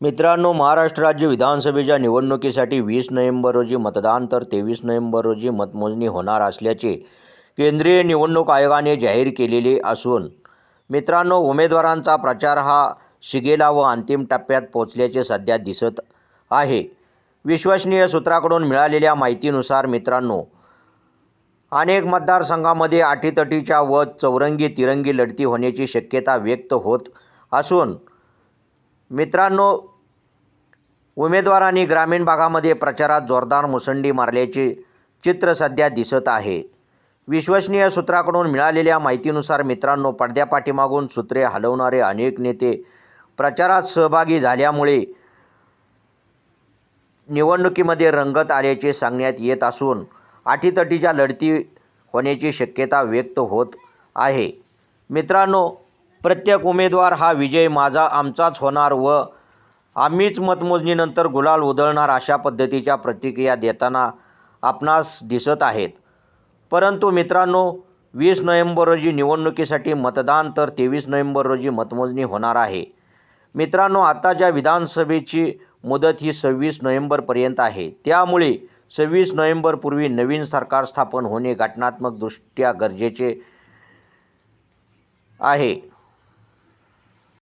मित्रांनो महाराष्ट्र राज्य विधानसभेच्या निवडणुकीसाठी वीस नोव्हेंबर रोजी मतदान तर तेवीस नोव्हेंबर रोजी मतमोजणी होणार असल्याचे केंद्रीय निवडणूक आयोगाने जाहीर केलेले असून मित्रांनो उमेदवारांचा प्रचार हा शिगेला व अंतिम टप्प्यात पोचल्याचे सध्या दिसत आहे. विश्वसनीय सूत्राकडून मिळालेल्या माहितीनुसार मित्रांनो अनेक मतदारसंघामध्ये अटीतटीच्या व चौरंगी तिरंगी लढती होण्याची शक्यता व्यक्त होत असून मित्रांनो उमेदवारांनी ग्रामीण भागामध्ये प्रचारात जोरदार मुसंडी मारल्याचे चित्र सध्या दिसत आहे. विश्वसनीय सूत्राकडून मिळालेल्या माहितीनुसार मित्रांनो पडद्यापाठीमागून सूत्रे हलवणारे अनेक नेते प्रचारात सहभागी झाल्यामुळे निवडणुकीमध्ये रंगत आल्याचे सांगण्यात येत असून अटीतटीच्या लढती होण्याची शक्यता व्यक्त होत आहे. मित्रांनो प्रत्येक उमेदवार हा विजय माझा आमचाच होणार व आम्हीच मतमोजणीनंतर गुलाल उधळणार अशा पद्धतीच्या प्रतिक्रिया देताना आपणास दिसत आहेत. परंतु मित्रांनो वीस नोव्हेंबर रोजी निवडणुकीसाठी मतदान तर तेवीस नोव्हेंबर रोजी मतमोजणी होणार आहे. मित्रांनो आत्ताच्या विधानसभेची मुदत ही सव्वीस नोव्हेंबरपर्यंत आहे त्यामुळे सव्वीस नोव्हेंबरपूर्वी नवीन सरकार स्थापन होणे घटनात्मकदृष्ट्या गरजेचे आहे.